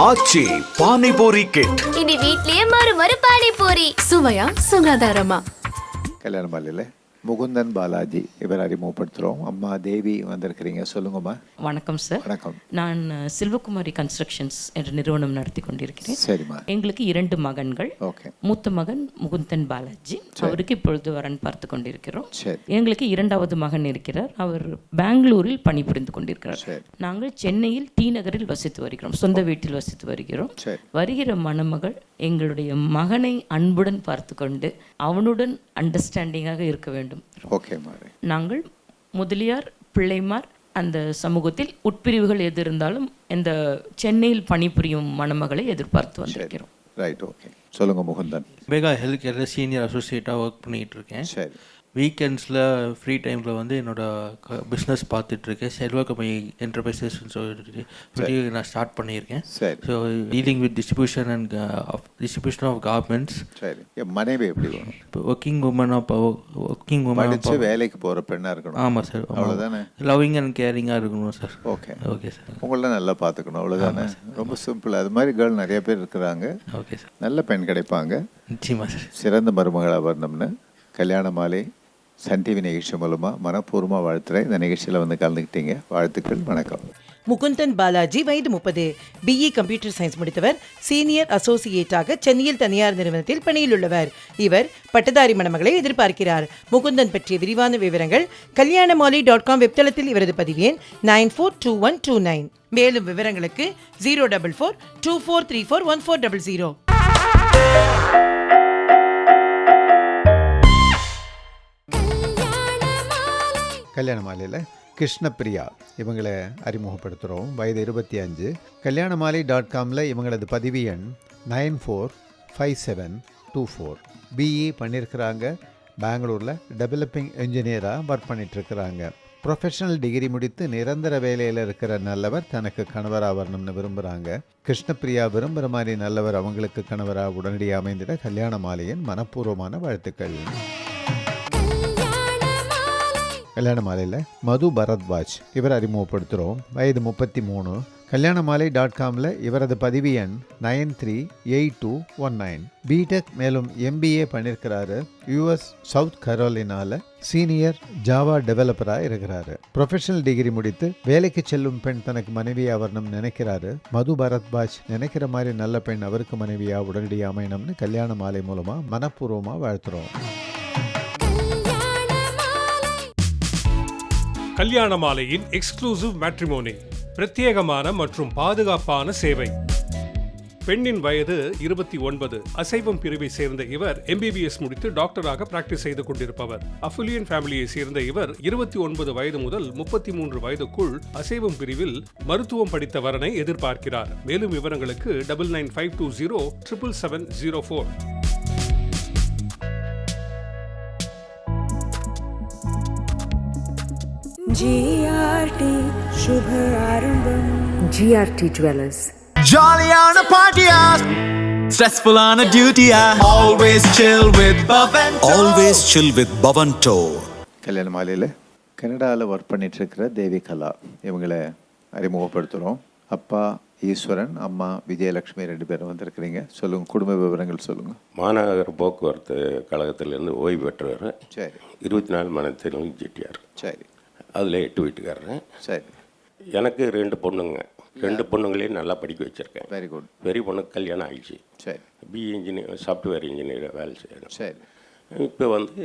ஆச்சி panipuri kit இனி வீட்லயே மறு மறு பானிபூரி. சுவையா? சுகாதாரமா? கல்யாண மாலையில் முகுந்தன் பாலாஜி இவர் அறிமுகப்படுத்துகிறோம் அம்மா தேவி வந்திருக்கிறீங்க. சொல்லுங்கம்மா. வணக்கம் சார் வணக்கம். நான் செல்வகுமாரி கன்ஸ்ட்ரக்ஷன்ஸ் என்ற நிறுவனம் நடத்தி கொண்டிருக்கிறேன். சரிம்மா. எங்களுக்கு இரண்டு மகன்கள். ஓகே. மூத்த மகன் முகுந்தன் பாலாஜி. அவருக்கு இப்பொழுது வரன் பார்த்து கொண்டிருக்கிறோம். எங்களுக்கு இரண்டாவது மகன் இருக்கிறார். அவர் பெங்களூரில் பணிபுரிந்து கொண்டிருக்கிறார். நாங்கள் சென்னையில் டி நகரில் வசித்து வருகிறோம். சொந்த வீட்டில் வசித்து வருகிறோம். வருகிற மணமகள் எங்களுடைய மகனை அன்புடன் பார்த்து கொண்டு அவனுடன் அண்டர்ஸ்டாண்டிங்காக இருக்க வேண்டும். ஓகே மாதிரி நாங்கள் முதலியார் பிள்ளைமார் அந்த சமூகத்தில் உட்பிரிவுகள் எது இருந்தாலும் இந்த சென்னையில் பணிபுரியும் மணமகளை எதிர்பார்த்து வந்திருக்கிறோம். ரைட் ஓகே சொல்லுங்க முகுந்தன். மெகா ஹெல்த் கேரில் சீனியர் அசோசியேட்டாக ஒர்க் பண்ணிகிட்டு இருக்கேன் சரி. வீக்கெண்ட்ஸில் ஃப்ரீ டைமில் வந்து என்னோட பிஸ்னஸ் பார்த்துட்ருக்கேன். செல்வகமை என்டர்பிரைசஸ்ன்னு சொல்லிட்டு சொல்லி நான் ஸ்டார்ட் பண்ணியிருக்கேன். சரி. So dealing with distribution and distribution of garments மனைவி எப்படி இப்போ ஒர்க்கிங் உமன் ஆஃப் ஒர்க்கிங் படிச்சு வேலைக்கு போகிற பெண்ணாக இருக்கணும். ஆமாம் சார் அவ்வளோதானே லவ்விங் அண்ட் கேரிங்காக இருக்கணும் சார் ஓகே ஓகே சார் உங்கள நல்லா பார்த்துக்கணும் அவ்வளோதானே ரொம்ப சிம்பிள் அது மாதிரி கேர்ள் நிறைய பேர் இருக்கிறாங்க. ஓகே சார் நல்ல பெண் கிடைப்பாங்க. நிச்சயமாக சார் சிறந்த மருமகளாக வரணும்னு. கல்யாண மாலை சன் டிவி நிகழ்ச்சி மூலமாக மனப்பூர்வமாக வாழ்த்துறேன். இந்த நிகழ்ச்சியில் வந்து கலந்துக்கிட்டீங்க. வாழ்த்துக்கள் வணக்கம். முகுந்தன் பாலாஜி வயது முப்பது. பிஇ கம்ப்யூட்டர் சயின்ஸ் முடித்தவர். சீனியர் அசோசியேட்டாக சென்னையில் தனியார் நிறுவனத்தில் பணியில் உள்ளவர். இவர் பட்டதாரி மணமகளை எதிர்பார்க்கிறார். முகுந்தன் பற்றிய விரிவான விவரங்கள் கல்யாணமாலி டாட் காம் வெப்தளத்தில் இவரது பதிவு எண் nine four two one two nine. மேலும் விவரங்களுக்கு zero double four two four three four one four double zero. Kalyana மாலையில் கிருஷ்ணப்பிரியா இவங்களை அறிமுகப்படுத்துகிறோம் வயது இருபத்தி அஞ்சு. கல்யாண மாலை டாட் காமில் இவங்களது பதிவு எண் nine four five seven two four. BE பண்ணியிருக்கிறாங்க பெங்களூரில் டெவலப்பிங் இன்ஜினியராக ஒர்க் பண்ணிகிட்ருக்கிறாங்க ப்ரொஃபஷனல் டிகிரி முடித்து நிரந்தர வேலையில் இருக்கிற நல்லவர் தனக்கு கணவராக வரணும்னு விரும்புகிறாங்க கிருஷ்ணப்பிரியா விரும்புகிற மாதிரி நல்லவர் அவங்களுக்கு கணவராக உடனடியாக அமைந்திட கல்யாண மாலையின் மனப்பூர்வமான வாழ்த்துக்கள். கல்யாண மாலையில் மது பரத்வாஜ் இவர் அறிமுகப்படுத்துகிறோம் வயது முப்பத்தி மூணு கல்யாண மாலை டாட் காமில் இவரது பதிவு எண் nine three eight two one nine. BTech மேலும் எம்பிஏ பண்ணியிருக்கிறாரு யூஎஸ் சவுத் கரோலினால சீனியர் ஜாவா டெவலப்பராக இருக்கிறாரு. ப்ரொஃபஷனல் டிகிரி முடித்து வேலைக்கு செல்லும் பெண் தனக்கு மனைவியாக வரணும்னு நினைக்கிறாரு. மது பரத்வாஜ் நினைக்கிற மாதிரி நல்ல பெண் அவருக்கு மனைவியாக உடனடியாக அமையணும்னு கல்யாண மாலை மூலமாக மனப்பூர்வமாக வாழ்த்துறோம். கல்யாண மாலையின் எக்ஸ்க்ளூசிவ் மேட்ரிமோனி பிரத்யேகமான மற்றும் பாதுகாப்பான சேவை. பெண்ணின் வயது இருபத்தி ஒன்பது. அசைவம் பிரிவை சேர்ந்த இவர் எம்பிபிஎஸ் முடித்து டாக்டராக பிராக்டிஸ் செய்து கொண்டிருப்பவர். அஃபிலியன் ஃபேமிலியை சேர்ந்த இவர் இருபத்தி ஒன்பது வயது முதல் முப்பத்தி மூன்று வயதுக்குள் அசைவம் பிரிவில் மருத்துவம் படித்த வரனை எதிர்பார்க்கிறார். மேலும் விவரங்களுக்கு double nine five two zero triple seven zero four GRT சுப ஆரம்பம் ஜிஆர்டி ஜுவல்லர்ஸ் ஜாலியான பாட்டியா ஸ்ட்ரெஸ்ஃபுல்லான டியூட்டியா always chill with Pawan always chill with Pawan to கல்யாண மாலையில் கனடாவில் ஒர்க் பண்ணிகிட்ருக்கிற தேவி கலா. இவங்களை அறிமுகப்படுத்துகிறோம் அப்பா ஈஸ்வரன் அம்மா விஜயலட்சுமி ரெண்டு பேரும் வந்திருக்கிறீங்க. சொல்லுங்கள் குடும்ப விவரங்கள் சொல்லுங்கள் மாநகர போக்குவரத்து கழகத்திலேருந்து ஓய்வு பெற்றவர் சரி. இருபத்தி நாலு மணி ஜிடிஆர் சரி. அதில் எட்டு வீட்டுக்காரரு. சரி. எனக்கு ரெண்டு பொண்ணுங்க. ரெண்டு பொண்ணுங்களையும் நல்லா படிக்க வச்சுருக்கேன். வெரி குட் பெரிய பொண்ணுக்கு கல்யாணம் ஆயிடுச்சு. சரி. பிஇ இன்ஜினியர் சாஃப்ட்வேர் இன்ஜினியர் வேலை செய்யணும் சரி. இப்போ வந்து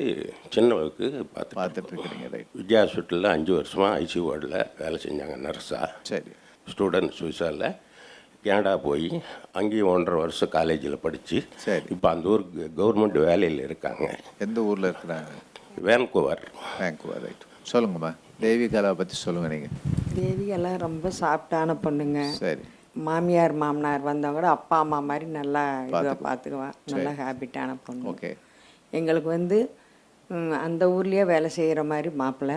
சின்னவருக்கு பார்த்து பார்த்துட்ருக்கிறீங்க ரைட் விஜயா ஹாஸ்பிட்டலில் அஞ்சு வருஷமாக ஐசி வார்டில் வேலை செஞ்சாங்க நர்ஸாக சரி. ஸ்டூடெண்ட் சுவிசாவில் கனடா போய் அங்கேயும் ஒன்றரை வருஷம் காலேஜில் படித்து சரி. இப்போ அந்த ஊர் கவர்மெண்ட் வேலையில் இருக்காங்க. எந்த ஊரில் இருக்கிறாங்க? வேன்கோவர் பேங்க்குவா ரைட் சொல்லுங்கம்மா. தேவி கலா பற்றி சொல்லுங்கள் நீங்கள் தேவியெல்லாம் ரொம்ப சாஃப்டான பொண்ணுங்க. சரி. மாமியார் மாமனார் வந்தவங்க கூட அப்பா அம்மா மாதிரி நல்லா இதாக பார்த்துக்குவா. பார்த்துக்குவா நல்ல ஹேபிட்டான பொண்ணு. ஓகே. எங்களுக்கு வந்து அந்த ஊர்லேயே வேலை செய்கிற மாதிரி மாப்பிள்ளை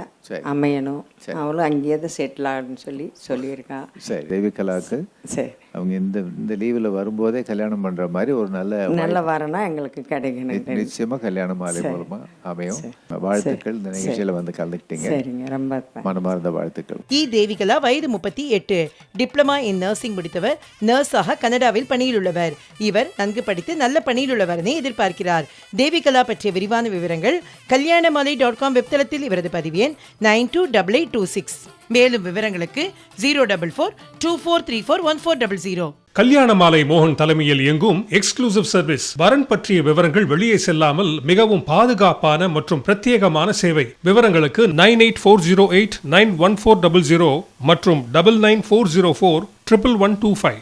அமையணும் அவளும் அங்கேயே தான் செட்டில் ஆகணும்னு சொல்லி சொல்லியிருக்கா. சரி தேவிகலாவுக்கு சரி. அவங்க இந்த இந்த லீவில் வரும்போதே கல்யாணம் பண்ணுற மாதிரி ஒரு நல்ல நல்ல வரனா எங்களுக்கு கிடைக்கணும் நிச்சயமா கல்யாண மாலை மூலமா அமையும். வாழ்த்துக்கள். இந்த நிகழ்ச்சியில வந்து கலந்துக்கிட்டீங்க. சரிங்க ரொம்ப மனமார்ந்த வாழ்த்துக்கள். இ தேவிகலா வயது முப்பத்தி எட்டு. டிப்ளமா இன் நர்சிங் முடித்தவர் நர்ஸாக கனடாவில் பணியில் உள்ளவர். இவர் நன்கு படித்து நல்ல பணியில் உள்ளவரனை எதிர்பார்க்கிறார். தேவிகலா பற்றிய விரிவான விவரங்கள் கல்யாணமாலை டாட் காம் வெப்தளத்தில் இவரது பதிவு எண் nine two double eight two six மேலும் விவரங்களுக்கு zero double four two four three four one four double zero Kalyana Malai மோகன் தலைமையில் இயங்கும் எக்ஸ்க்ளூசிவ் சர்வீஸ் வரன் பற்றிய விவரங்கள் வெளியே செல்லாமல் மிகவும் பாதுகாப்பான மற்றும் பிரத்யேகமான சேவை. விவரங்களுக்கு nine eight four zero eight nine one four double zero மற்றும் double nine four zero four triple one two five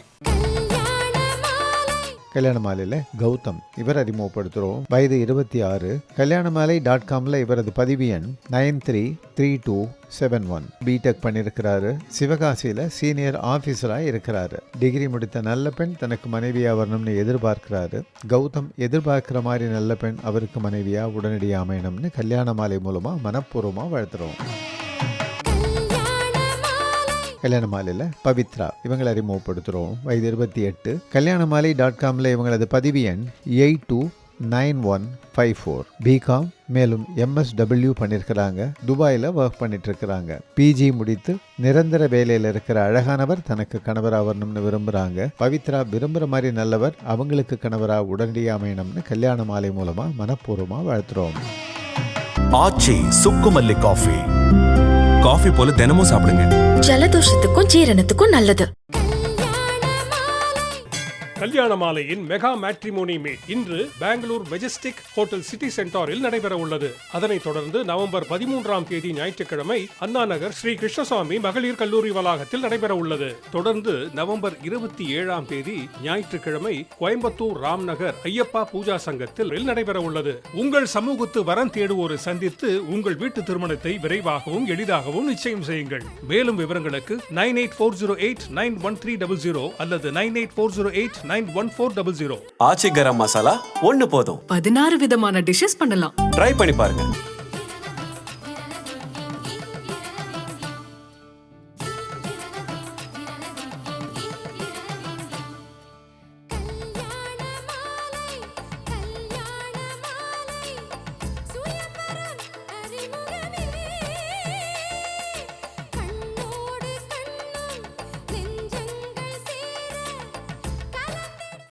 Kalyana மாலையில் கௌதம் இவர் அறிமுகப்படுத்துகிறோம் வயது இருபத்தி ஆறு. கல்யாண மாலை டாட் காமில் இவரது பதிவு எண் nine three three two seven one. BTech பண்ணியிருக்கிறாரு சிவகாசியில் சீனியர் ஆஃபீஸராக இருக்கிறாரு. டிகிரி முடித்த நல்ல பெண் தனக்கு மனைவியாக வரணும்னு எதிர்பார்க்கிறாரு. கௌதம் எதிர்பார்க்குற மாதிரி நல்ல பெண் அவருக்கு மனைவியாக உடனடியாக அமையணும்னு கல்யாண மாலை மூலமாக மனப்பூர்வமாக வாழ்த்துறோம். கல்யாண மாலையில் பவித்ரா இவங்களை அறிமுகப்படுத்துகிறோம் வயது இருபத்தி எட்டு. கல்யாண மாலை டாட் காமில் இவங்களது பதிவு எண் eight two nine one five four BCom மேலும் எம்எஸ்டபிள்யூ பண்ணியிருக்கிறாங்க துபாயில் ஒர்க் பண்ணிட்டுருக்கிறாங்க. பிஜி முடித்து நிரந்தர வேலையில் இருக்கிற அழகானவர் தனக்கு கணவராக வரணும்னு விரும்புகிறாங்க பவித்ரா விரும்புகிற மாதிரி நல்லவர் அவங்களுக்கு கணவராக உடனடியாக அமையணும்னு கல்யாண மாலை மூலமாக மனப்பூர்வமாக வாழ்த்துறோம். ஆச்சி சுக்குமல்லி காஃபி. காஃபி போல தினமும் சாப்பிடுங்க. ஜலதோஷத்துக்கும் ஜீரணத்துக்கும் நல்லது. கல்யாண மாலையின் மெகா மேட்ரிமோனி மீட் இன்று பெங்களூர் மெஜஸ்டிக் ஹோட்டல் சிட்டி சென்டாரில் நடைபெற உள்ளது. அதனைத் தொடர்ந்து நவம்பர் பதிமூன்றாம் தேதி ஞாயிற்றுக்கிழமை அண்ணா நகர் ஸ்ரீ கிருஷ்ணசுவாமி மகளிர் கல்லூரி வளாகத்தில் நடைபெற உள்ளது. தொடர்ந்து நவம்பர் இருபத்தி ஏழாம் தேதி ஞாயிற்றுக்கிழமை கோயம்புத்தூர் ராம்நகர் ஐயப்பா பூஜா சங்கத்தில் நடைபெற உள்ளது. உங்கள் சமூகத்து வரம் தேடுவோரை சந்தித்து உங்கள் வீட்டு திருமணத்தை விரைவாகவும் எளிதாகவும் நிச்சயம் செய்யுங்கள். மேலும் விவரங்களுக்கு nine eight four zero eight nine one three double zero அல்லது nine eight four zero eight nine one four double zero. Aachi garam masala ஒன்னு போதும். பதினாறு விதமான டிஷ்ஷஸ் பண்ணலாம். ட்ரை பண்ணி பாருங்க.